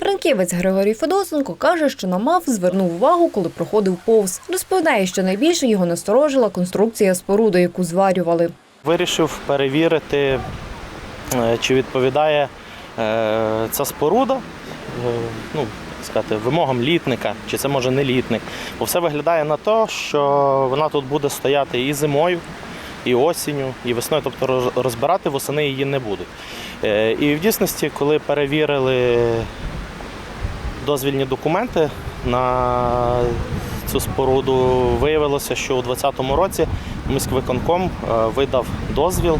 Франківець Григорій Федосенко каже, що на МАФ звернув увагу, коли проходив повз. Розповідає, що найбільше його насторожила конструкція споруди, яку зварювали. Вирішив перевірити, е, чи відповідає е, ця споруда е, ну, сказати, вимогам літника, чи це може не літник. Бо все виглядає на те, що вона тут буде стояти і зимою, і осінню, і весною, тобто роз- розбирати восени її не будуть. І в дійсності, коли перевірили дозвільні документи на цю споруду, виявилося, що у 2020 році міськвиконком е, видав дозвіл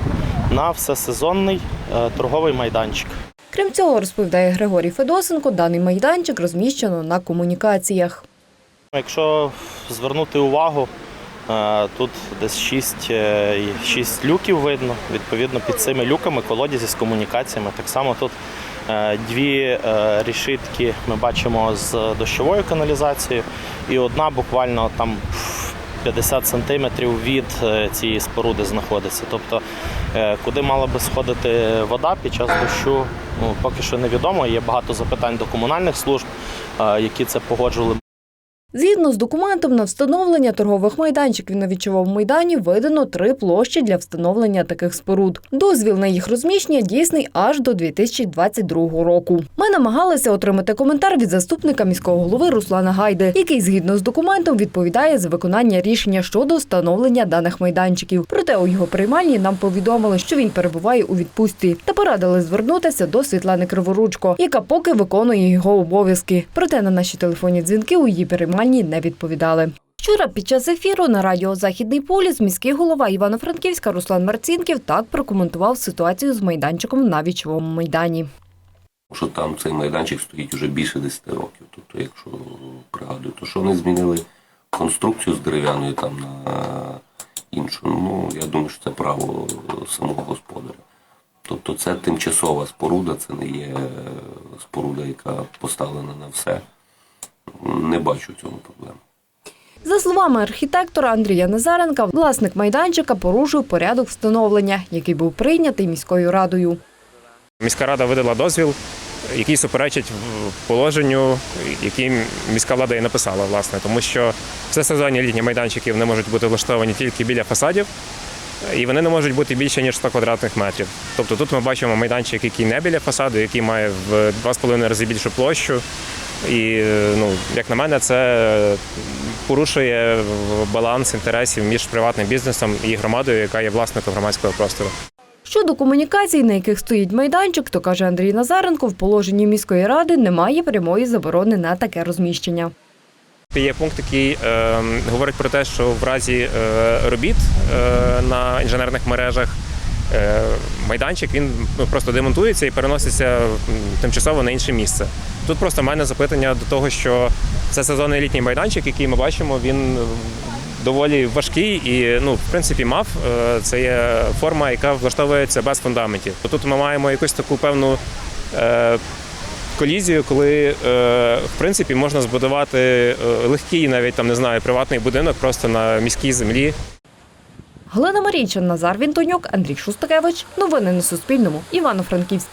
на всесезонний е, торговий майданчик. Крім цього, розповідає Григорій Федосенко, даний майданчик розміщено на комунікаціях. Якщо звернути увагу, е, тут десь 6, 6 люків видно. Відповідно, під цими люками колодязі з комунікаціями. Так само тут дві е, рішитки ми бачимо з дощовою каналізацією, і одна буквально там 50 сантиметрів від е, цієї споруди знаходиться. Тобто, е, куди мала би сходити вода під час дощу, ну, поки що невідомо. Є багато запитань до комунальних служб, е, які це погоджували. Згідно з документом на встановлення торгових майданчиків на вічовому майдані видано три площі для встановлення таких споруд. Дозвіл на їх розміщення дійсний аж до 2022 року. Ми намагалися отримати коментар від заступника міського голови Руслана Гайди, який згідно з документом відповідає за виконання рішення щодо встановлення даних майданчиків. Проте у його приймальні нам повідомили, що він перебуває у відпустці та порадили звернутися до Світлани Криворучко, яка поки виконує його обов'язки. Проте на наші телефонні дзвінки у її приймальні не відповідали. Вчора під час ефіру на радіо Західний поліс міський голова Івано-Франківська Руслан Марцінків так прокоментував ситуацію з майданчиком на вічовому майдані. що там цей майданчик стоїть уже більше 10 років. Тобто, якщо пригадую, то що вони змінили конструкцію з дерев'яною там на іншу. Ну, я думаю, що це право самого господаря. Тобто це тимчасова споруда, це не є споруда, яка поставлена на все. Не бачу в цьому проблеми. За словами архітектора Андрія Назаренка, власник майданчика порушив порядок встановлення, який був прийнятий міською радою. Міська рада видала дозвіл, який суперечить положенню, який міська влада і написала, власне, тому що все сезонні літні майданчики вони можуть бути влаштовані тільки біля фасадів, і вони не можуть бути більше ніж 100 квадратних метрів. Тобто тут ми бачимо майданчик, який не біля фасаду, який має в 2,5 рази більшу площу. І ну, як на мене, це порушує баланс інтересів між приватним бізнесом і громадою, яка є власником громадського простору. Щодо комунікацій, на яких стоїть майданчик, то каже Андрій Назаренко, в положенні міської ради немає прямої заборони на таке розміщення. Є пункт, який е, говорить про те, що в разі е, робіт е, на інженерних мережах майданчик він ну, просто демонтується і переноситься тимчасово на інше місце. Тут просто в мене запитання до того, що це сезонний літній майданчик, який ми бачимо, він е, доволі важкий і ну, в принципі мав е, це є форма, яка влаштовується без фундаментів. Тут ми маємо якусь таку певну. е, колізію, коли е, в принципі можна збудувати е, легкий, навіть там не знаю, приватний будинок просто на міській землі. Галина Марійчин, Назар Вінтонюк, Андрій Шустакевич. Новини на Суспільному. Івано-Франківськ.